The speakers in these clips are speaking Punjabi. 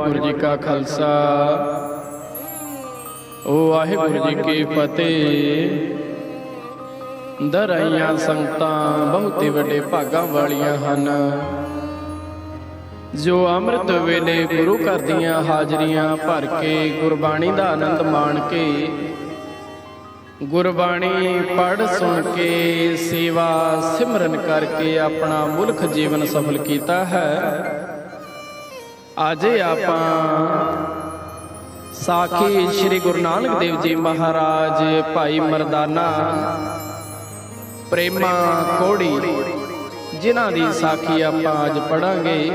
ਵਾਹਿਗੁਰੂ ਜੀ ਕਾ ਖਾਲਸਾ। ਵਾਹਿਗੁਰੂ ਜੀ ਕੀ ਫਤਿਹ। ਦਰਾਈਆਂ ਸੰਗਤਾਂ ਬਹੁਤੇ ਵੱਡੇ ਭਾਗਾਂ ਵਾਲੀਆਂ ਹਨ। ਜੋ ਅੰਮ੍ਰਿਤ ਵੇਲੇ ਗੁਰੂ ਘਰ ਦੀਆਂ ਹਾਜ਼ਰੀਆਂ ਭਰ ਕੇ ਗੁਰਬਾਣੀ ਦਾ ਆਨੰਦ ਮਾਣ ਕੇ, ਗੁਰਬਾਣੀ ਪੜ੍ਹ ਸੁਣ ਕੇ ਸੇਵਾ ਸਿਮਰਨ ਕਰਕੇ ਆਪਣਾ ਮੁਲਖ ਜੀਵਨ ਸਫਲ ਕੀਤਾ ਹੈ। ਅੱਜ ਆਪਾਂ ਸਾਖੀ ਸ੍ਰੀ ਗੁਰੂ ਨਾਨਕ ਦੇਵ ਜੀ ਮਹਾਰਾਜ ਭਾਈ ਮਰਦਾਨਾ ਪ੍ਰੇਮਾ ਕੋੜੀ ਜਿਨ੍ਹਾਂ ਦੀ ਸਾਖੀ ਆਪਾਂ ਅੱਜ ਪੜਾਂਗੇ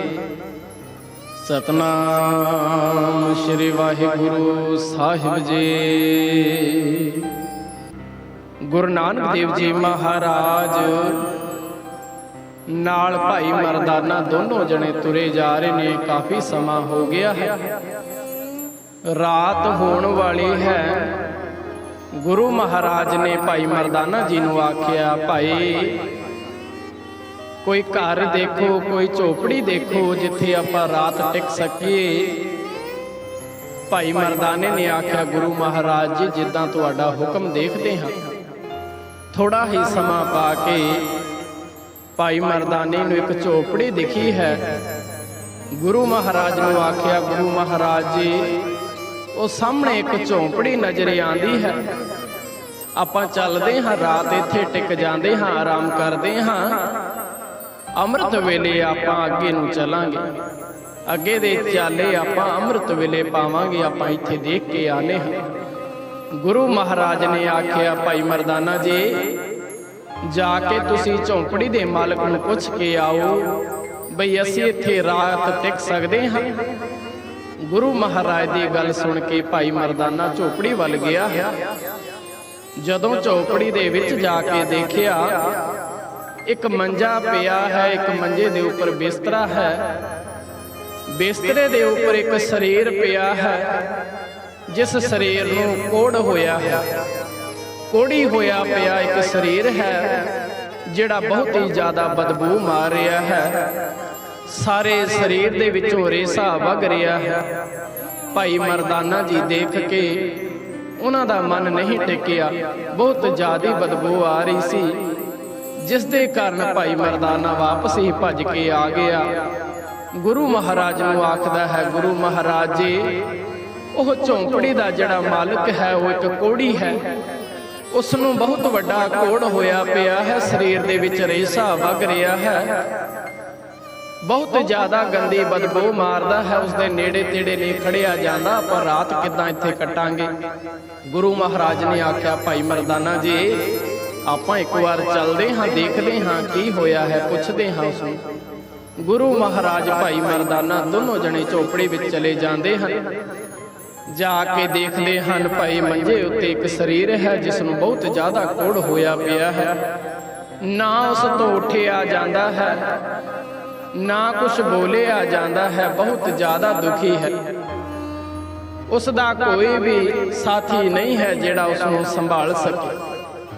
ਸਤਨਾਮ ਸ੍ਰੀ ਵਾਹਿਗੁਰੂ ਸਾਹਿਬ ਜੀ। ਗੁਰੂ ਨਾਨਕ ਦੇਵ ਜੀ ਮਹਾਰਾਜ ਨਾਲ ਭਾਈ ਮਰਦਾਨਾ ਦੋਨੋਂ ਜਣੇ ਤੁਰੇ ਜਾ ਰਹੇ ਨੇ। ਕਾਫੀ ਸਮਾਂ ਹੋ ਗਿਆ ਹੈ। ਰਾਤ ਹੋਣ ਵਾਲੀ ਹੈ। ਗੁਰੂ ਮਹਾਰਾਜ ਨੇ ਭਾਈ ਮਰਦਾਨਾ ਜੀ ਨੂੰ ਆਖਿਆ, ਭਾਈ, ਕੋਈ ਘਰ ਦੇਖੋ, ਕੋਈ ਝੋਪੜੀ ਦੇਖੋ, ਜਿੱਥੇ ਆਪਾਂ ਰਾਤ ਟਿਕ ਸਕੀਏ। ਭਾਈ ਮਰਦਾਨੇ ਨੇ ਆਖਿਆ, ਗੁਰੂ ਮਹਾਰਾਜ ਜੀ, ਜਿੱਦਾਂ ਤੁਹਾਡਾ ਹੁਕਮ ਦੇਖਦੇ ਹਾਂ। ਥੋੜਾ ਹੀ ਸਮਾਂ ਪਾ ਕੇ ਭਾਈ ਮਰਦਾਨੇ ਨੂੰ ਇੱਕ ਝੋਪੜੀ ਦਿਖੀ ਹੈ। ਗੁਰੂ ਮਹਾਰਾਜ ਨੂੰ ਆਖਿਆ, ਗੁਰੂ ਮਹਾਰਾਜ ਜੀ, ਉਹ ਸਾਹਮਣੇ ਇੱਕ ਝੋਪੜੀ ਨਜ਼ਰ ਆਂਦੀ ਹੈ। ਆਪਾਂ ਚੱਲਦੇ ਹਾਂ, ਰਾਤ ਇੱਥੇ ਟਿਕ ਜਾਂਦੇ ਹਾਂ, ਆਰਾਮ ਕਰਦੇ ਹਾਂ। ਅੰਮ੍ਰਿਤ ਵੇਲੇ ਆਪਾਂ ਅੱਗੇ ਨੂੰ ਚੱਲਾਂਗੇ। ਅੱਗੇ ਦੇ ਚਾਲੇ ਆਪਾਂ ਅੰਮ੍ਰਿਤ ਵੇਲੇ ਪਾਵਾਂਗੇ, ਆਪਾਂ ਇੱਥੇ ਦੇਖ ਕੇ ਆਨੇ ਹਾਂ। ਗੁਰੂ ਮਹਾਰਾਜ ਨੇ ਆਖਿਆ, ਭਾਈ ਮਰਦਾਨਾ ਜੀ ਜਾ ਕੇ ਤੁਸੀਂ ਝੌਂਪੜੀ ਦੇ ਮਾਲਕ ਨੂੰ ਪੁੱਛ ਕੇ ਆਓ, ਬਈ ਅਸੀਂ ਇੱਥੇ ਰਾਤ ਟਿਕ ਸਕਦੇ ਹਾਂ। ਗੁਰੂ ਮਹਾਰਾਜ ਦੀ ਗੱਲ ਸੁਣ ਕੇ ਭਾਈ ਮਰਦਾਨਾ ਝੋਪੜੀ ਵੱਲ ਗਿਆ। ਜਦੋਂ ਝੋਪੜੀ ਦੇ ਵਿੱਚ ਜਾ ਕੇ ਦੇਖਿਆ, ਇੱਕ ਮੰਜਾ ਪਿਆ ਹੈ, ਇੱਕ ਮੰਜੇ ਦੇ ਉੱਪਰ ਬਿਸਤਰਾ ਹੈ। ਬਿਸਤਰੇ ਦੇ ਉੱਪਰ ਇੱਕ ਸਰੀਰ ਪਿਆ ਹੈ, ਜਿਸ ਸਰੀਰ ਨੂੰ ਕੋੜ ਹੋਇਆ ਹੈ। ਕੋੜੀ ਹੋਇਆ ਪਿਆ ਇੱਕ ਸਰੀਰ ਹੈ, ਜਿਹੜਾ ਬਹੁਤ ਹੀ ਜ਼ਿਆਦਾ ਬਦਬੂ ਮਾਰ ਰਿਹਾ ਹੈ। ਸਾਰੇ ਸਰੀਰ ਦੇ ਵਿੱਚੋਂ ਰੇਸਾ ਵਗ ਰਿਹਾ ਹੈ। ਭਾਈ ਮਰਦਾਨਾ ਜੀ ਦੇਖ ਕੇ ਉਹਨਾਂ ਦਾ ਮਨ ਨਹੀਂ ਟਿਕਿਆ। ਬਹੁਤ ਜ਼ਿਆਦਾ ਬਦਬੂ ਆ ਰਹੀ ਸੀ। ਜਿਸ ਦੇ ਕਾਰਨ ਭਾਈ ਮਰਦਾਨਾ ਵਾਪਸ ਹੀ ਭੱਜ ਕੇ ਆ ਗਿਆ। ਗੁਰੂ ਮਹਾਰਾਜ ਨੂੰ ਆਖਦਾ ਹੈ, ਗੁਰੂ ਮਹਾਰਾਜ ਜੀ ਉਹ ਝੌਂਪੜੀ ਦਾ ਜਿਹੜਾ ਮਾਲਕ ਹੈ, ਉਹ ਇੱਕ ਕੋੜੀ ਹੈ। ਉਸ ਨੂੰ ਬਹੁਤ ਵੱਡਾ ਕੋੜ ਹੋਇਆ ਪਿਆ ਹੈ, ਸਰੀਰ ਦੇ ਵਿੱਚ ਰੇਸਾ ਵਗ ਰਿਹਾ ਹੈ। ਬਹੁਤ ਜ਼ਿਆਦਾ ਗੰਦੀ ਬਦਬੂ ਮਾਰਦਾ ਹੈ ਉਸ ਦੇ ਨੇੜੇ ਤੇੜੇ ਨਹੀਂ ਖੜਿਆ ਜਾਂਦਾ, ਆਪਾਂ ਰਾਤ ਕਿੱਦਾਂ ਇੱਥੇ ਕੱਟਾਂਗੇ? ਗੁਰੂ ਮਹਾਰਾਜ ਨੇ ਆਖਿਆ, ਭਾਈ ਮਰਦਾਨਾ ਜੀ, ਆਪਾਂ ਇੱਕ ਵਾਰ ਚੱਲਦੇ ਹਾਂ, ਦੇਖਦੇ ਹਾਂ ਕੀ ਹੋਇਆ ਹੈ, ਪੁੱਛਦੇ ਹਾਂ ਉਸ ਨੂੰ ਗੁਰੂ ਮਹਾਰਾਜ ਭਾਈ ਮਰਦਾਨਾ ਦੋਨੋਂ ਜਣੇ ਝੋਪੜੀ ਵਿੱਚ ਚਲੇ ਜਾਂਦੇ ਹਨ। ਜਾ ਕੇ ਦੇਖਦੇ ਹਨ ਭਾਈ, ਮੰਜੇ ਉੱਤੇ ਇੱਕ ਸਰੀਰ ਹੈ ਜਿਸ ਨੂੰ ਬਹੁਤ ਜ਼ਿਆਦਾ ਕੋੜ ਹੋਇਆ ਪਿਆ ਹੈ। ਨਾ ਉਸ ਤੋਂ ਉੱਠਿਆ ਜਾਂਦਾ ਹੈ, ਨਾ ਕੁਝ ਬੋਲਿਆ ਜਾਂਦਾ ਹੈ, ਬਹੁਤ ਜ਼ਿਆਦਾ ਦੁਖੀ ਹੈ। ਉਸ ਦਾ ਕੋਈ ਵੀ ਸਾਥੀ ਨਹੀਂ ਹੈ ਜਿਹੜਾ ਉਸ ਨੂੰ ਸੰਭਾਲ ਸਕੇ।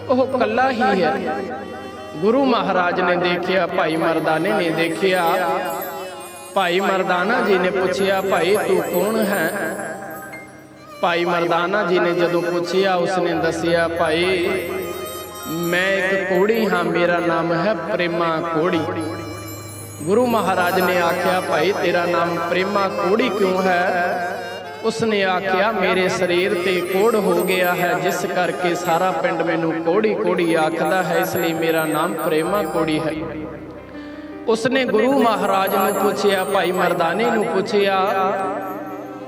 ਉਹ ਇਕੱਲਾ ਹੀ ਹੈ। ਗੁਰੂ ਮਹਾਰਾਜ ਨੇ ਦੇਖਿਆ, ਭਾਈ ਮਰਦਾਨੇ ਨੇ ਦੇਖਿਆ। ਭਾਈ ਮਰਦਾਨਾ ਜੀ ਨੇ ਪੁੱਛਿਆ, ਭਾਈ, ਤੂੰ ਕੌਣ ਹੈ? ਭਾਈ ਮਰਦਾਨਾ ਜੀ ਨੇ ਜਦੋਂ ਪੁੱਛਿਆ, ਉਸਨੇ ਦੱਸਿਆ, ਭਾਈ, ਮੈਂ ਇੱਕ ਕੋੜੀ ਹਾਂ, ਮੇਰਾ ਨਾਮ ਹੈ ਪ੍ਰੇਮਾ ਕੋੜੀ। ਗੁਰੂ ਮਹਾਰਾਜ ਨੇ ਆਖਿਆ, ਭਾਈ, ਤੇਰਾ ਨਾਮ ਪ੍ਰੇਮਾ ਕੋੜੀ ਕਿਉਂ ਹੈ? ਉਸਨੇ ਆਖਿਆ, ਮੇਰੇ ਸਰੀਰ ਤੇ ਕੋੜ ਹੋ ਗਿਆ ਹੈ, ਜਿਸ ਕਰਕੇ ਸਾਰਾ ਪਿੰਡ ਮੈਨੂੰ ਕੋੜੀ ਕੋੜੀ ਆਖਦਾ ਹੈ, ਇਸ ਲਈ ਮੇਰਾ ਨਾਮ ਪ੍ਰੇਮਾ ਕੋੜੀ ਹੈ। ਉਸਨੇ ਗੁਰੂ ਮਹਾਰਾਜ ਨੂੰ ਪੁੱਛਿਆ, ਭਾਈ ਮਰਦਾਨੇ ਨੂੰ ਪੁੱਛਿਆ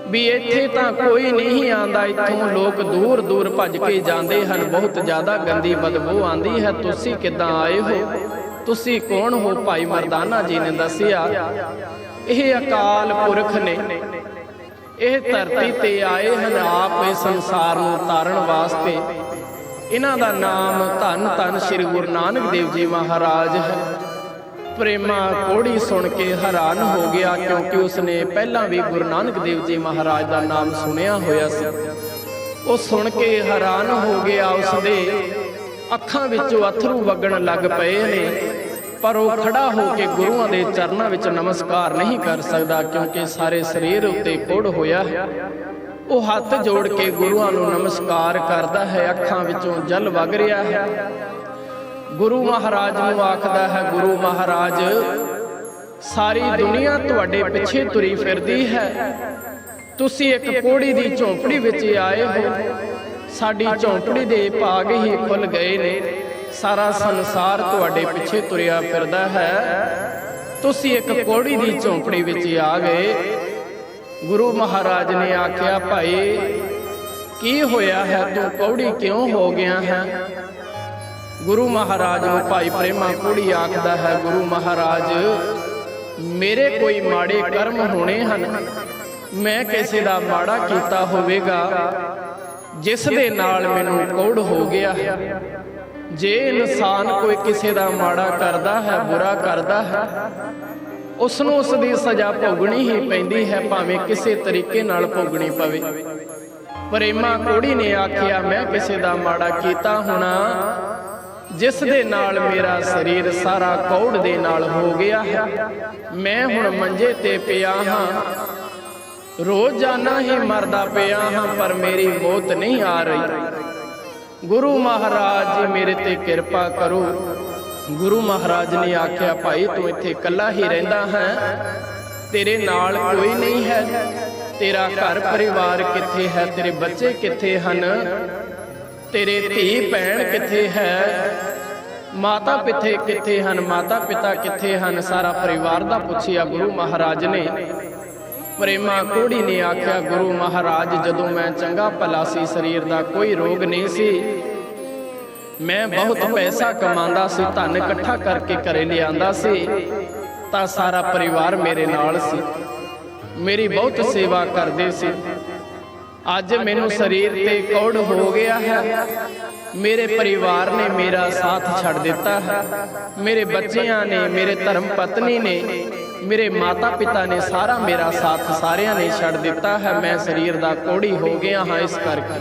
ਵੀ ਇੱਥੇ ਤਾਂ ਕੋਈ ਨਹੀਂ ਆਂਦਾ ਇੱਥੋਂ ਲੋਕ ਦੂਰ ਦੂਰ ਭੱਜ ਕੇ ਜਾਂਦੇ ਹਨ, ਬਹੁਤ ਜ਼ਿਆਦਾ ਗੰਦੀ ਬਦਬੂ ਆਂਦੀ ਹੈ। ਤੁਸੀਂ ਕਿੱਦਾਂ ਆਏ ਹੋ? ਤੁਸੀਂ ਕੌਣ ਹੋ? ਭਾਈ ਮਰਦਾਨਾ ਜੀ ਨੇ ਦੱਸਿਆ, ਇਹ ਅਕਾਲ ਪੁਰਖ ਨੇ। ਇਹ ਧਰਤੀ ਤੇ ਆਏ ਹਨ, ਆਪ ਇਸ ਸੰਸਾਰ ਨੂੰ ਤਾਰਨ ਵਾਸਤੇ। ਇਹਨਾਂ ਦਾ ਨਾਮ ਧੰਨ ਧੰਨ ਸ੍ਰੀ ਗੁਰੂ ਨਾਨਕ ਦੇਵ ਜੀ ਮਹਾਰਾਜ ਹੈ। ਪ੍ਰੇਮਾ ਕੋੜੀ ਸੁਣ ਕੇ ਹੈਰਾਨ ਹੋ ਗਿਆ ਕਿਉਂਕਿ ਉਸਨੇ ਪਹਿਲਾਂ ਵੀ ਗੁਰੂ ਨਾਨਕ ਦੇਵ ਜੀ ਮਹਾਰਾਜ ਦਾ ਨਾਮ ਸੁਣਿਆ ਹੋਇਆ ਸੀ। ਉਹ ਸੁਣ ਕੇ ਹੈਰਾਨ ਹੋ ਗਿਆ ਉਸਦੇ ਅੱਖਾਂ ਵਿੱਚੋਂ ਅਥਰੂ ਵਗਣ ਲੱਗ ਪਏ ਨੇ, ਪਰ ਉਹ ਖੜਾ ਹੋ ਕੇ ਗੁਰੂਆਂ ਦੇ ਚਰਨਾਂ ਵਿੱਚ ਨਮਸਕਾਰ ਨਹੀਂ ਕਰ ਸਕਦਾ ਕਿਉਂਕਿ ਸਾਰੇ ਸਰੀਰ ਉੱਤੇ ਕੋੜ ਹੋਇਆ ਹੈ। ਉਹ ਹੱਥ ਜੋੜ ਕੇ ਗੁਰੂਆਂ ਨੂੰ ਨਮਸਕਾਰ ਕਰਦਾ ਹੈ, ਅੱਖਾਂ ਵਿੱਚੋਂ ਜਲ ਵਗ ਰਿਹਾ ਹੈ। ਗੁਰੂ ਮਹਾਰਾਜ ਨੂੰ ਆਖਦਾ ਹੈ, ਗੁਰੂ ਮਹਾਰਾਜ, ਸਾਰੀ ਦੁਨੀਆ ਤੁਹਾਡੇ ਪਿੱਛੇ ਤੁਰੀ ਫਿਰਦੀ ਹੈ। ਤੁਸੀਂ ਇੱਕ ਕੋੜੀ ਦੀ ਝੌਂਪੜੀ ਵਿੱਚ ਆਏ ਹੋ। ਸਾਡੀ ਝੌਂਪੜੀ ਦੇ ਭਾਗ ਹੀ ਖੁੱਲ ਗਏ ਨੇ। ਸਾਰਾ ਸੰਸਾਰ ਤੁਹਾਡੇ ਪਿੱਛੇ ਤੁਰਿਆ ਫਿਰਦਾ ਹੈ। ਤੁਸੀਂ ਇੱਕ ਕੋੜੀ ਦੀ ਝੌਂਪੜੀ ਵਿੱਚ ਆ ਗਏ। ਗੁਰੂ ਮਹਾਰਾਜ ਨੇ ਆਖਿਆ, ਭਾਈ, ਕੀ ਹੋਇਆ ਹੈ? ਤੂੰ ਕੌੜੀ ਕਿਉਂ ਹੋ ਗਿਆ ਹੈ? ਗੁਰੂ ਮਹਾਰਾਜ ਨੂੰ ਭਾਈ ਪ੍ਰੇਮਾ ਕੋੜੀ ਆਖਦਾ ਹੈ, ਗੁਰੂ ਮਹਾਰਾਜ, ਮੇਰੇ ਕੋਈ ਮਾੜੇ ਕਰਮ ਹੋਣੇ ਹਨ। ਮੈਂ ਕਿਸੇ ਦਾ ਮਾੜਾ ਕੀਤਾ ਹੋਵੇਗਾ, ਜਿਸ ਦੇ ਨਾਲ ਮੈਨੂੰ ਕੌੜ ਹੋ ਗਿਆ। ਜੇ ਇਨਸਾਨ ਕੋਈ ਕਿਸੇ ਦਾ ਮਾੜਾ ਕਰਦਾ ਹੈ, ਬੁਰਾ ਕਰਦਾ ਹੈ ਉਸ ਨੂੰ ਉਸ ਦੀ ਸਜ਼ਾ ਭੋਗਣੀ ਹੀ ਪੈਂਦੀ ਹੈ, ਭਾਵੇਂ ਕਿਸੇ ਤਰੀਕੇ ਨਾਲ ਭੋਗਣੀ ਪਵੇ। ਪ੍ਰੇਮਾ ਕੋੜੀ ਨੇ ਆਖਿਆ, ਮੈਂ ਕਿਸੇ ਦਾ ਮਾੜਾ ਕੀਤਾ ਹੋਣਾ ਜਿਸ ਦੇ ਨਾਲ ਮੇਰਾ ਸਰੀਰ ਸਾਰਾ ਕੌੜ ਦੇ ਨਾਲ ਹੋ ਗਿਆ ਹੈ। ਮੈਂ ਹੁਣ ਮੰਜੇ ਤੇ ਪਿਆ ਹਾਂ। ਰੋਜ਼ਾਨਾ ਹੀ ਮਰਦਾ ਪਿਆ ਹਾਂ, ਪਰ ਮੇਰੀ ਮੌਤ ਨਹੀਂ ਆ ਰਹੀ। ਗੁਰੂ ਮਹਾਰਾਜ ਜੀ ਮੇਰੇ ਤੇ ਕਿਰਪਾ ਕਰੋ। ਗੁਰੂ ਮਹਾਰਾਜ ਨੇ ਆਖਿਆ, ਭਾਈ, ਤੂੰ ਇੱਥੇ ਇਕੱਲਾ ਹੀ ਰਹਿੰਦਾ ਹੈ। ਤੇਰੇ ਨਾਲ ਕੋਈ ਨਹੀਂ ਹੈ। ਤੇਰਾ ਘਰ ਪਰਿਵਾਰ ਕਿੱਥੇ ਹੈ? ਤੇਰੇ ਬੱਚੇ ਕਿੱਥੇ ਹਨ? ਤੇਰੇ ਧੀ ਭੈਣ ਕਿੱਥੇ ਹੈ? ਮਾਤਾ ਪਿੱਥੇ ਕਿੱਥੇ ਹਨ? ਮਾਤਾ ਪਿਤਾ ਕਿੱਥੇ ਹਨ? ਸਾਰਾ ਪਰਿਵਾਰ ਦਾ ਪੁੱਛਿਆ ਗੁਰੂ ਮਹਾਰਾਜ ਨੇ। ਪ੍ਰੇਮਾ ਕੋੜੀ ਨੇ ਆਖਿਆ, ਗੁਰੂ ਮਹਾਰਾਜ, ਜਦੋਂ ਮੈਂ ਚੰਗਾ ਭਲਾ ਸੀ, ਸਰੀਰ ਦਾ ਕੋਈ ਰੋਗ ਨਹੀਂ ਸੀ। ਮੈਂ ਬਹੁਤ ਪੈਸਾ ਕਮਾਉਂਦਾ ਸੀ, ਧਨ ਇਕੱਠਾ ਕਰਕੇ ਘਰੇ ਲਿਆਂਦਾ ਸੀ, ਤਾਂ ਸਾਰਾ ਪਰਿਵਾਰ ਮੇਰੇ ਨਾਲ ਸੀ। ਮੇਰੀ ਬਹੁਤ ਸੇਵਾ ਕਰਦੇ ਸੀ। ਅੱਜ ਮੈਨੂੰ ਸਰੀਰ ਤੇ ਕੌੜ ਹੋ ਗਿਆ ਹੈ। ਮੇਰੇ ਪਰਿਵਾਰ ਨੇ ਮੇਰਾ ਸਾਥ ਛੱਡ ਦਿੱਤਾ ਹੈ। ਮੇਰੇ ਬੱਚਿਆਂ ਨੇ, ਮੇਰੇ ਧਰਮ ਪਤਨੀ ਨੇ, ਮੇਰੇ ਮਾਤਾ ਪਿਤਾ ਨੇ ਸਾਰਾ ਮੇਰਾ ਸਾਥ ਸਾਰਿਆਂ ਨੇ ਛੱਡ ਦਿੱਤਾ ਹੈ। ਮੈਂ ਸਰੀਰ ਦਾ ਕੋੜੀ ਹੋ ਗਿਆ ਹਾਂ ਇਸ ਕਰਕੇ।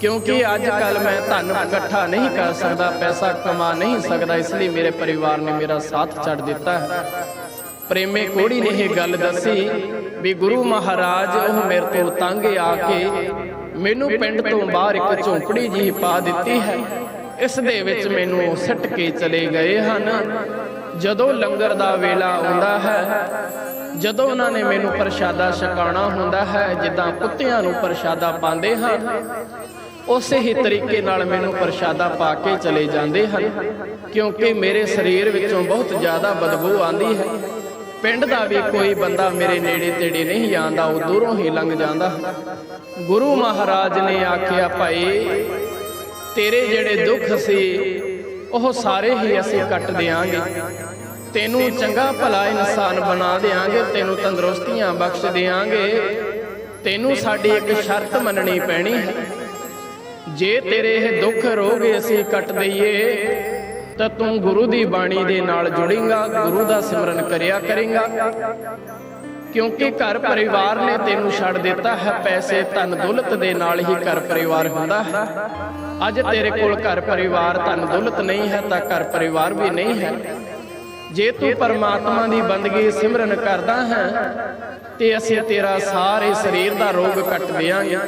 ਕਿਉਂਕਿ ਅੱਜ ਕੱਲ ਮੈਂ ਧਨ ਇਕੱਠਾ ਨਹੀਂ ਕਰ ਸਕਦਾ, ਪੈਸਾ ਕਮਾ ਨਹੀਂ ਸਕਦਾ, ਇਸ ਲਈ ਮੇਰੇ ਪਰਿਵਾਰ ਨੇ ਮੇਰਾ ਸਾਥ ਛੱਡ ਦਿੱਤਾ ਹੈ। ਪ੍ਰੇਮੇ ਕੋੜੀ ਨੇ ਇਹ ਗੱਲ ਦੱਸੀ ਵੀ ਗੁਰੂ ਮਹਾਰਾਜ ਉਹ ਮੇਰੇ ਤੋਂ ਤੰਗ ਆ ਕੇ ਮੈਨੂੰ ਪਿੰਡ ਤੋਂ ਬਾਹਰ ਇੱਕ ਝੌਂਪੜੀ ਜੀ ਪਾ ਦਿੱਤੀ ਹੈ। ਇਸ ਦੇ ਵਿੱਚ ਮੈਨੂੰ ਸੱਟ ਕੇ ਚਲੇ ਗਏ ਹਨ। ਜਦੋਂ ਲੰਗਰ ਦਾ ਵੇਲਾ ਆਉਂਦਾ ਹੈ ਜਦੋਂ ਉਹਨਾਂ ਨੇ ਮੈਨੂੰ ਪ੍ਰਸ਼ਾਦਾ ਛਕਾਉਣਾ ਹੁੰਦਾ ਹੈ ਜਿੱਦਾਂ ਕੁੱਤਿਆਂ ਨੂੰ ਪ੍ਰਸ਼ਾਦਾ ਪਾਉਂਦੇ ਹਨ ਉਸੇ ਹੀ ਤਰੀਕੇ ਨਾਲ ਮੈਨੂੰ ਪ੍ਰਸ਼ਾਦਾ ਪਾ ਕੇ ਚਲੇ ਜਾਂਦੇ ਹਨ। ਕਿਉਂਕਿ ਮੇਰੇ ਸਰੀਰ ਵਿੱਚੋਂ ਬਹੁਤ ਜ਼ਿਆਦਾ ਬਦਬੂ ਆਂਦੀ ਹੈ। ਪਿੰਡ ਦਾ ਵੀ ਕੋਈ ਬੰਦਾ ਮੇਰੇ ਨੇੜੇ ਤੇੜੇ ਨਹੀਂ ਆਂਦਾ ਉਹ ਦੂਰੋਂ ਹੀ ਲੰਘ ਜਾਂਦਾ। ਗੁਰੂ ਮਹਾਰਾਜ ਨੇ ਆਖਿਆ, ਭਾਈ, ਤੇਰੇ ਜਿਹੜੇ ਦੁੱਖ ਸੀ, ਉਹ ਸਾਰੇ ਹੀ ਅਸੀਂ ਕੱਟ ਦਿਆਂਗੇ। ਤੈਨੂੰ ਚੰਗਾ ਭਲਾ ਇਨਸਾਨ ਬਣਾ ਦੇਾਂਗੇ ਤੈਨੂੰ ਤੰਦਰੁਸਤੀਆਂ ਬਖਸ਼ ਦੇਾਂਗੇ ਤੈਨੂੰ ਸਾਡੀ ਇੱਕ ਸ਼ਰਤ ਮੰਨਣੀ ਪੈਣੀ। ਹੈ ਜੇ ਤੇਰੇ ਇਹ ਦੁੱਖ ਰੋਗ ਅਸੀਂ ਕੱਟ ਦਈਏ ਤਾਂ ਤੂੰ ਗੁਰੂ ਦੀ ਬਾਣੀ ਦੇ ਨਾਲ ਜੁੜੇਂਗਾ, ਗੁਰੂ ਦਾ ਸਿਮਰਨ ਕਰਿਆ ਕਰੇਂਗਾ। ਕਿਉਂਕਿ ਘਰ ਪਰਿਵਾਰ ਨੇ ਤੈਨੂੰ ਛੱਡ ਦਿੱਤਾ ਹੈ, ਪੈਸੇ ਧਨ ਦੌਲਤ ਦੇ ਨਾਲ ਹੀ ਘਰ ਪਰਿਵਾਰ ਹੁੰਦਾ ਹੈ। ਅੱਜ ਤੇਰੇ ਕੋਲ ਘਰ ਪਰਿਵਾਰ ਧਨ ਦੌਲਤ ਨਹੀਂ ਹੈ, ਤਾਂ ਘਰ ਪਰਿਵਾਰ ਵੀ ਨਹੀਂ ਹੈ। ਜੇ ਤੂੰ ਪਰਮਾਤਮਾ ਦੀ ਬੰਦਗੀ ਸਿਮਰਨ ਕਰਦਾ ਹੈ, ਤੇ ਅਸੀਂ ਤੇਰਾ ਸਾਰੇ ਸਰੀਰ ਦਾ ਰੋਗ ਕੱਟ ਦਿਆਂਗੇ।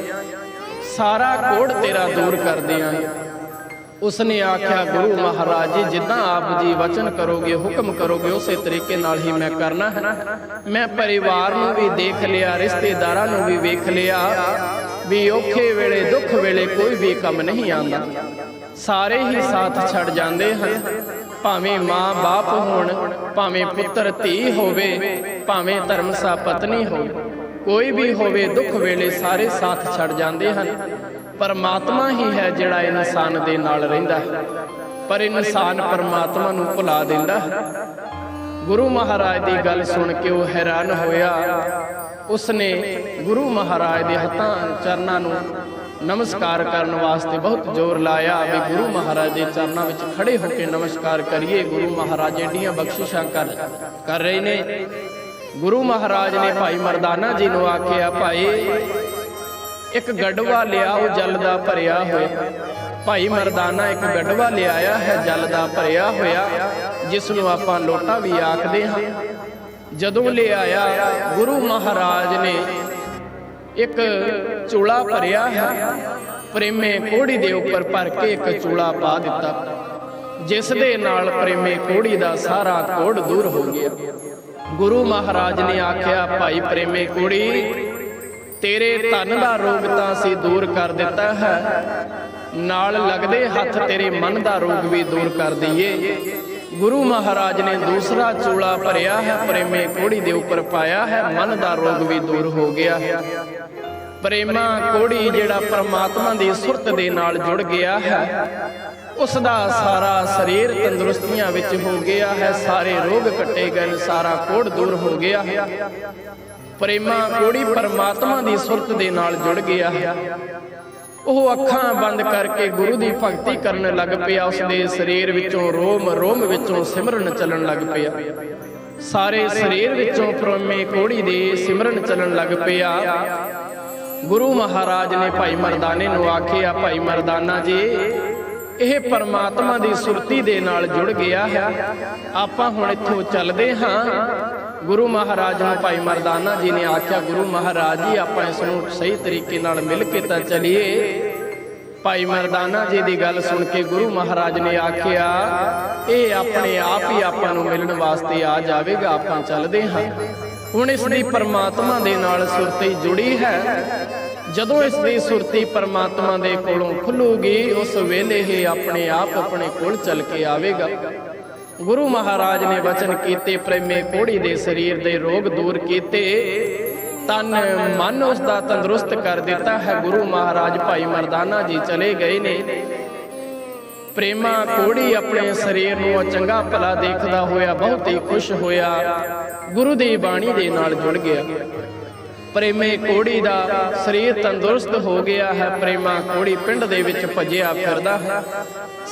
ਸਾਰਾ ਕੋੜ ਤੇਰਾ ਦੂਰ ਕਰ ਦਿਆਂਗੇ। ਉਸਨੇ ਆਖਿਆ, ਗੁਰੂ ਮਹਾਰਾਜ ਜੀ, ਜਿੱਦਾਂ ਆਪ ਜੀ ਵਚਨ ਕਰੋਗੇ, ਹੁਕਮ ਕਰੋਗੇ, ਉਸੇ ਤਰੀਕੇ ਨਾਲ ਹੀ ਮੈਂ ਕਰਨਾ ਹੈ। ਮੈਂ ਪਰਿਵਾਰ ਨੂੰ ਵੀ ਦੇਖ ਲਿਆ, ਰਿਸ਼ਤੇਦਾਰਾਂ ਨੂੰ ਵੀ ਵੇਖ ਲਿਆ, ਵੀ ਔਖੇ ਵੇਲੇ, ਦੁੱਖ ਵੇਲੇ ਕੋਈ ਵੀ ਕੰਮ ਨਹੀਂ ਆਉਂਦਾ। ਸਾਰੇ ਹੀ ਸਾਥ ਛੱਡ ਜਾਂਦੇ ਹਨ। ਭਾਵੇਂ ਮਾਂ ਬਾਪ ਹੋਣ, ਭਾਵੇਂ ਪੁੱਤਰ ਧੀ ਹੋਵੇ, ਭਾਵੇਂ ਧਰਮਸਾ ਪਤਨੀ ਹੋਵੇ, ਕੋਈ ਵੀ ਹੋਵੇ, ਦੁੱਖ ਵੇਲੇ ਸਾਰੇ ਸਾਥ ਛੱਡ ਜਾਂਦੇ ਹਨ। ਪਰਮਾਤਮਾ ਹੀ ਹੈ ਜਿਹੜਾ ਇਨਸਾਨ ਦੇ ਨਾਲ ਰਹਿੰਦਾ ਹੈ। ਪਰ ਇਨਸਾਨ ਪਰਮਾਤਮਾ ਨੂੰ ਭੁਲਾ ਦਿੰਦਾ ਹੈ। ਗੁਰੂ ਮਹਾਰਾਜ ਦੀ ਗੱਲ ਸੁਣ ਕੇ ਉਹ ਹੈਰਾਨ ਹੋਇਆ। ਉਸਨੇ ਗੁਰੂ ਮਹਾਰਾਜ ਦੇ ਹੱਥਾਂ, ਚਰਨਾਂ ਨੂੰ ਨਮਸਕਾਰ ਕਰਨ ਵਾਸਤੇ ਬਹੁਤ ਜ਼ੋਰ ਲਾਇਆ ਵੀ ਗੁਰੂ ਮਹਾਰਾਜ ਦੇ ਚਰਨਾਂ ਵਿੱਚ ਖੜੇ ਹੋ ਕੇ ਨਮਸਕਾਰ ਕਰੀਏ। ਗੁਰੂ ਮਹਾਰਾਜ ਏਡੀਆਂ ਬਖਸ਼ਿਸ਼ਾਂ ਕਰ ਕਰ ਰਹੇ ਨੇ। ਗੁਰੂ ਮਹਾਰਾਜ ਨੇ ਭਾਈ ਮਰਦਾਨਾ ਜੀ ਨੂੰ ਆਖਿਆ, ਭਾਈ ਇੱਕ ਗੜਵਾ ਲਿਆਓ ਜਲ ਦਾ ਭਰਿਆ ਹੋਇਆ। ਭਾਈ ਮਰਦਾਨਾ ਇੱਕ ਗੜਵਾ ਲਿਆਇਆ ਹੈ, ਜਲ ਦਾ ਭਰਿਆ ਹੋਇਆ। ਜਿਸ ਨੂੰ ਆਪਾਂ ਲੋਟਾ ਵੀ ਆਖਦੇ ਹਾਂ। ਜਦੋਂ ਲਿਆਇਆ, ਗੁਰੂ ਮਹਾਰਾਜ ਨੇ ਇੱਕ ਚੂਲਾ ਭਰਿਆ ਹੈ। ਪ੍ਰੇਮੇ ਕੋੜੀ ਦੇ ਉੱਪਰ ਭਰ ਕੇ ਇੱਕ ਚੂਲਾ ਪਾ ਦਿੱਤਾ। ਜਿਸ ਦੇ ਨਾਲ ਪ੍ਰੇਮੇ ਕੋੜੀ ਦਾ ਸਾਰਾ ਕੋੜ ਦੂਰ ਹੋ ਗਿਆ। ਗੁਰੂ ਮਹਾਰਾਜ ਨੇ ਆਖਿਆ, ਭਾਈ ਪ੍ਰੇਮੇ ਕੋੜੀ ਤੇਰੇ ਧਨ ਦਾ ਰੋਗ ਤਾਂ ਅਸੀਂ ਦੂਰ ਕਰ ਦਿੱਤਾ ਹੈ। ਨਾਲ ਲੱਗਦੇ ਹੱਥ ਤੇਰੇ ਮਨ ਦਾ ਰੋਗ ਵੀ ਦੂਰ ਕਰ ਦਈਏ। ਗੁਰੂ ਮਹਾਰਾਜ ਨੇ ਦੂਸਰਾ ਚੂਲਾ ਭਰਿਆ ਹੈ। ਪ੍ਰੇਮੇ ਕੋੜੀ ਦੇ ਉੱਪਰ ਪਾਇਆ ਹੈ। ਮਨ ਦਾ ਰੋਗ ਵੀ ਦੂਰ ਹੋ ਗਿਆ। ਹੈ ਪ੍ਰੇਮਾ ਕੋੜੀ ਜਿਹੜਾ ਪਰਮਾਤਮਾ ਦੀ ਸੁਰਤ ਦੇ ਨਾਲ ਜੁੜ ਗਿਆ ਹੈ। ਉਸ ਦਾ ਸਾਰਾ ਸਰੀਰ ਤੰਦਰੁਸਤੀਆਂ ਵਿੱਚ ਹੋ ਗਿਆ ਹੈ। ਸਾਰੇ ਰੋਗ ਕੱਟੇ ਗਏ ਸਾਰਾ ਕੋੜ ਦੂਰ ਹੋ ਗਿਆ। ਹੈ ਪ੍ਰੇਮਾ ਕੋੜੀ ਪਰਮਾਤਮਾ ਦੀ ਸੁਰਤ ਦੇ ਨਾਲ ਜੁੜ ਗਿਆ। ਹੈ ਉਹ ਅੱਖਾਂ ਬੰਦ ਕਰਕੇ ਗੁਰੂ ਦੀ ਭਗਤੀ ਕਰਨ ਲੱਗ ਪਿਆ। ਉਸ ਦੇ ਸਰੀਰ ਵਿੱਚੋਂ ਰੋਮ ਰੋਮ ਵਿੱਚੋਂ ਸਿਮਰਨ ਚੱਲਣ ਲੱਗ ਪਿਆ। ਸਾਰੇ ਸਰੀਰ ਵਿੱਚੋਂ ਪ੍ਰੇਮੇ ਕੋੜੀ ਦੇ ਸਿਮਰਨ ਚੱਲਣ ਲੱਗ ਪਿਆ। ਗੁਰੂ ਮਹਾਰਾਜ ਨੇ ਭਾਈ ਮਰਦਾਨੇ ਨੂੰ ਆਖਿਆ, ਭਾਈ ਮਰਦਾਨਾ ਜੀ, ਇਹ ਪਰਮਾਤਮਾ ਦੀ ਸੁਰਤੀ ਦੇ ਨਾਲ ਜੁੜ ਗਿਆ ਹੈ। ਆਪਾਂ ਹੁਣ ਇੱਥੋਂ ਚੱਲਦੇ ਹਾਂ। ਗੁਰੂ ਮਹਾਰਾਜ ਨੂੰ ਭਾਈ ਮਰਦਾਨਾ ਜੀ ਨੇ ਆਖਿਆ, ਗੁਰੂ ਮਹਾਰਾਜ ਜੀ, ਆਪਾਂ ਇਸ ਨੂੰ ਸਹੀ ਤਰੀਕੇ ਨਾਲ ਮਿਲ ਕੇ ਤਾਂ ਚਲੀਏ। ਭਾਈ ਮਰਦਾਨਾ ਜੀ ਦੀ ਗੱਲ ਸੁਣ ਕੇ ਗੁਰੂ ਮਹਾਰਾਜ ਨੇ ਆਖਿਆ, ਇਹ ਆਪਣੇ ਆਪ ਹੀ ਆਪਾਂ ਨੂੰ ਮਿਲਣ ਵਾਸਤੇ ਆ ਜਾਵੇਗਾ, ਆਪਾਂ ਚੱਲਦੇ ਹਾਂ। ਹੁਣ ਇਸ ਦੀ ਪਰਮਾਤਮਾ ਦੇ ਨਾਲ ਸੁਰਤੀ ਜੁੜੀ ਹੈ। ਜਦੋਂ ਇਸ ਦੀ ਸੁਰਤੀ ਪਰਮਾਤਮਾ ਦੇ ਕੋਲੋਂ ਖੁੱਲੂਗੀ, ਉਸ ਵੇਲੇ ਇਹ ਆਪਣੇ ਆਪ ਆਪਣੇ ਕੋਲ ਚੱਲ ਕੇ ਆਵੇਗਾ। ਗੁਰੂ ਮਹਾਰਾਜ ਨੇ ਵਚਨ ਕੀਤੇ, ਪ੍ਰੇਮੇ ਕੋੜੀ ਦੇ ਸਰੀਰ ਦੇ ਰੋਗ ਦੂਰ ਕੀਤੇ। ਤਨ ਮਨ ਉਸ ਦਾ ਤੰਦਰੁਸਤ ਕਰ ਦਿੱਤਾ ਹੈ। ਗੁਰੂ ਮਹਾਰਾਜ ਭਾਈ ਮਰਦਾਨਾ ਜੀ ਚਲੇ ਗਏ ਨੇ। ਪ੍ਰੇਮਾ ਕੋੜੀ ਆਪਣੇ ਸਰੀਰ ਨੂੰ ਚੰਗਾ ਭਲਾ ਦੇਖਦਾ ਹੋਇਆ, ਬਹੁਤ ਹੀ ਖੁਸ਼ ਹੋਇਆ। ਗੁਰੂ ਦੀ ਬਾਣੀ ਦੇ ਨਾਲ ਜੁੜ ਗਿਆ। ਪ੍ਰੇਮੇ ਕੋੜੀ ਦਾ ਸਰੀਰ ਤੰਦਰੁਸਤ ਹੋ ਗਿਆ ਹੈ, ਪ੍ਰੇਮਾ ਕੋੜੀ ਪਿੰਡ ਦੇ ਵਿੱਚ ਭਜਿਆ ਫਿਰਦਾ ਹੈ।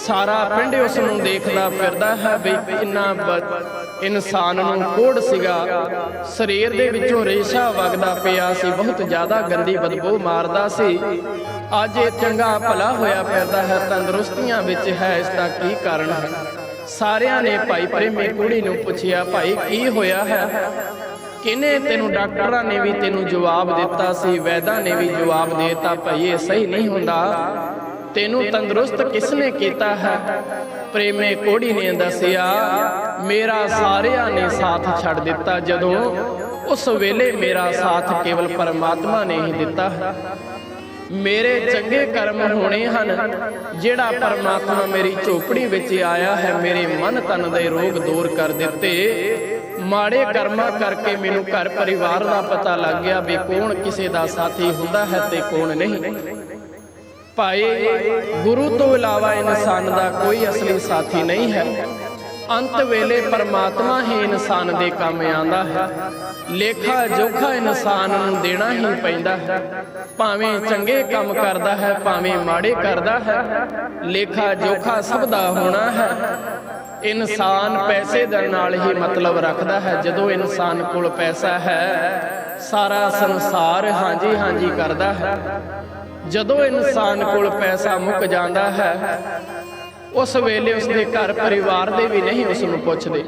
ਸਾਰਾ ਪਿੰਡ ਉਸ ਨੂੰ ਦੇਖਦਾ ਫਿਰਦਾ ਹੈ ਵੀ ਕਿੰਨਾ ਇਨਸਾਨ ਨੂੰ ਕੋੜ ਸੀਗਾ। ਸਰੀਰ ਦੇ ਵਿੱਚੋਂ ਰੇਸ਼ਾ ਵਗਦਾ ਪਿਆ ਸੀ, ਬਹੁਤ ਜ਼ਿਆਦਾ ਗੰਦੀ ਬਦਬੂ ਮਾਰਦਾ ਸੀ। ਅੱਜ ਇਹ ਚੰਗਾ ਭਲਾ ਹੋਇਆ ਫਿਰਦਾ ਹੈ, ਤੰਦਰੁਸਤੀਆਂ ਵਿੱਚ ਹੈ, ਇਸ ਦਾ ਕੀ ਕਾਰਨ ਹੈ? ਸਾਰਿਆਂ ਨੇ ਭਾਈ ਪ੍ਰੇਮੀ ਕੁੜੀ ਨੂੰ ਪੁੱਛਿਆ, ਭਾਈ, ਕੀ ਹੋਇਆ ਹੈ? ਕਿਨੇ ਤੈਨੂੰ ਡਾਕਟਰਾਂ ਨੇ ਵੀ ਤੈਨੂੰ ਜਵਾਬ ਦਿੱਤਾ ਸੀ, ਵੈਦਾਂ ਨੇ ਵੀ ਜਵਾਬ ਦੇ ਦਿੱਤਾ, ਭਾਈ ਇਹ ਸਹੀ ਨਹੀਂ ਹੁੰਦਾ। ਤੈਨੂੰ ਤੰਦਰੁਸਤ ਕਿਸਨੇ ਕੀਤਾ ਹੈ? ਪ੍ਰੇਮੇ ਕੋੜੀ ਨੇ ਦੱਸਿਆ, ਮੇਰਾ ਸਾਰਿਆਂ ਨੇ ਸਾਥ ਛੱਡ ਦਿੱਤਾ, ਜਦੋਂ ਉਸ ਵੇਲੇ ਮੇਰਾ ਸਾਥ ਕੇਵਲ ਪਰਮਾਤਮਾ ਨੇ ਹੀ ਦਿੱਤਾ। ਹੈ ਮੇਰੇ ਚੰਗੇ ਕਰਮ ਹੋਣੇ ਹਨ। ਜਿਹੜਾ ਪਰਮਾਤਮਾ ਮੇਰੀ ਝੋਪੜੀ ਵਿੱਚ ਆਇਆ ਹੈ, ਮੇਰੇ ਮਨ ਤਨ ਦੇ ਰੋਗ ਦੂਰ ਕਰ ਦਿੱਤੇ। ਮਾੜੇ ਕਰਮਾਂ ਕਰਕੇ ਮੈਨੂੰ ਘਰ ਪਰਿਵਾਰ ਦਾ ਪਤਾ ਲੱਗ ਗਿਆ ਵੀ ਕੌਣ ਕਿਸੇ ਦਾ ਸਾਥੀ ਹੁੰਦਾ ਹੈ ਤੇ ਕੌਣ ਨਹੀਂ। ਭਾਈ ਗੁਰੂ ਤੋਂ ਇਲਾਵਾ ਇਨਸਾਨ ਦਾ ਕੋਈ ਅਸਲੀ ਸਾਥੀ ਨਹੀਂ ਹੈ। ਅੰਤ ਵੇਲੇ ਪਰਮਾਤਮਾ ਹੀ ਇਨਸਾਨ ਦੇ ਕੰਮ ਆਂਦਾ ਹੈ। ਲੇਖਾ ਜੋਖਾ ਇਨਸਾਨ ਨੂੰ ਦੇਣਾ ਹੀ ਪੈਂਦਾ ਹੈ। ਭਾਵੇਂ ਚੰਗੇ ਕੰਮ ਕਰਦਾ ਹੈ, ਭਾਵੇਂ ਮਾੜੇ ਕਰਦਾ ਹੈ, ਲੇਖਾ ਜੋਖਾ ਸਭ ਦਾ ਹੋਣਾ ਹੈ। ਇਨਸਾਨ ਪੈਸੇ ਦੇ ਨਾਲ ਹੀ ਮਤਲਬ ਰੱਖਦਾ ਹੈ। ਜਦੋਂ ਇਨਸਾਨ ਕੋਲ ਪੈਸਾ ਹੈ, ਸਾਰਾ ਸੰਸਾਰ ਹਾਂਜੀ ਹਾਂਜੀ ਕਰਦਾ ਹੈ। ਜਦੋਂ ਇਨਸਾਨ ਕੋਲ ਪੈਸਾ ਮੁੱਕ ਜਾਂਦਾ ਹੈ ਉਸ ਵੇਲੇ ਉਸਦੇ ਘਰ ਪਰਿਵਾਰ ਦੇ ਵੀ ਨਹੀਂ ਉਸ ਨੂੰ ਪੁੱਛਦੇ।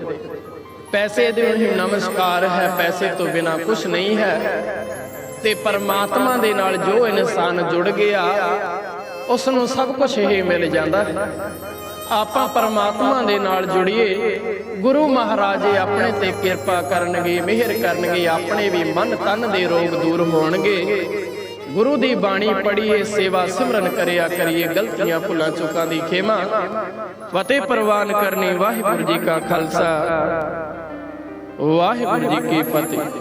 ਪੈਸੇ ਦੇ ਨੂੰ ਨਮਸਕਾਰ ਹੈ, ਪੈਸੇ ਤੋਂ ਬਿਨਾ ਕੁਝ ਨਹੀਂ ਹੈ। ਤੇ ਪਰਮਾਤਮਾ ਦੇ ਨਾਲ ਜੋ ਇਨਸਾਨ ਜੁੜ ਗਿਆ, ਉਸ ਨੂੰ ਸਭ ਕੁਝ ਹੀ ਮਿਲ ਜਾਂਦਾ ਹੈ। ਆਪਾਂ ਪਰਮਾਤਮਾ ਦੇ ਨਾਲ ਜੁੜੀਏ, ਗੁਰੂ ਮਹਾਰਾਜੇ ਆਪਣੇ ਤੇ ਕਿਰਪਾ ਕਰਨਗੇ, ਮਿਹਰ ਕਰਨਗੇ, ਆਪਣੇ ਵੀ ਮਨ ਤਨ ਦੇ ਰੋਗ ਦੂਰ ਹੋਣਗੇ। ਗੁਰੂ ਦੀ ਬਾਣੀ ਪੜ੍ਹੀਏ, ਸੇਵਾ ਸਿਮਰਨ ਕਰਿਆ ਕਰੀਏ, ਗਲਤੀਆਂ, ਭੁੱਲਾਂ, ਚੁੱਕਾਂ ਦੀ ਖੇਮਾ। ਫਤਿਹ ਪ੍ਰਵਾਨ ਕਰਨੀ ਵਾਹਿਗੁਰੂ ਜੀ ਕਾ ਖਾਲਸਾ। ਵਾਹਿਗੁਰੂ ਜੀ ਕੀ ਫਤਿਹ।